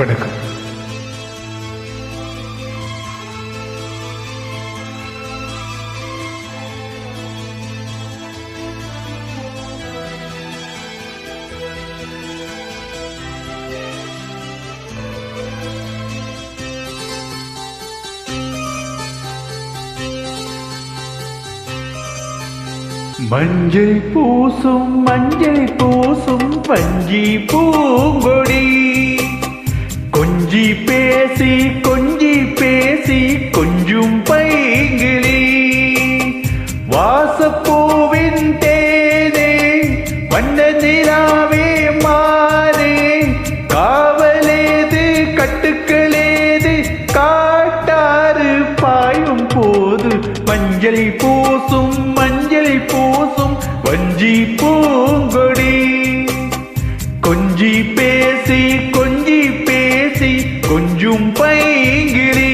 வணக்கம். மஞ்சள் பூசும் மஞ்சள் பூசும் பஞ்சி பூங்கொடி. கொஞ்சி பேசி கொஞ்சி பேசி கொஞ்சும் பைங்கிளி. வாசப்பூவின் தேனே வண்ண நிலாவே மாறே. காவலேது கட்டுக்களேது காட்டாறு பாயும் போது மஞ்சள் பூசும் மஞ்சள் பூசும் வஞ்சி பூங்கொடி. கொஞ்சி பேசி கொஞ்சி கொஞ்சும் பைங்கிரி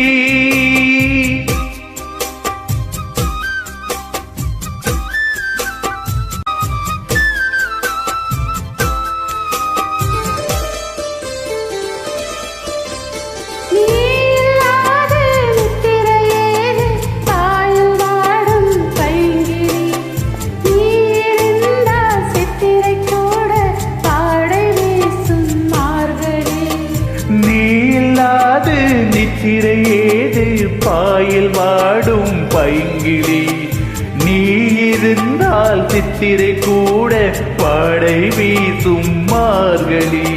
பைங்கிளி நீ இருந்தால் சித்திரை கூட படை வீசும் மார்கழி.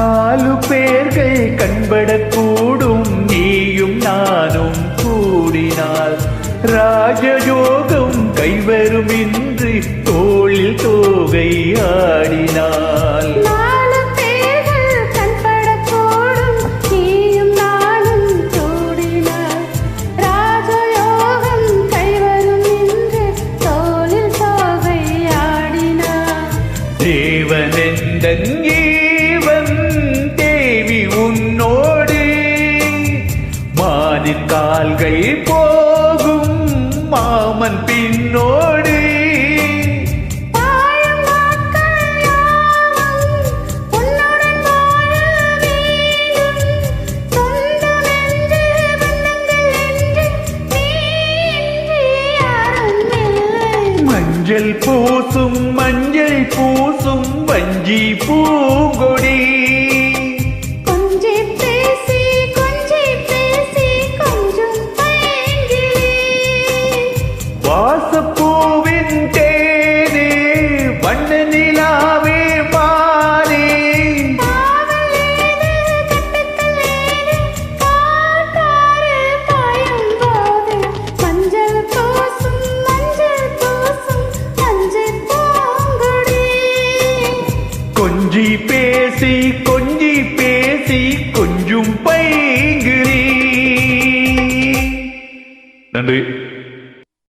நாலு பேர்கள் கண்படக்கூடும். நீயும் நானும் கூடினால் ராஜயோகம் கைவரும் என்று தோளில் தோல் கால்கள் போகும் மாமன் பின்னோடு. மஞ்சள் பூசும் மஞ்சள் பூசும் வஞ்சி பூங்கொடி. பேசி கொஞ்சி பேசி கொஞ்சும் பைங்கிரி நன்றி.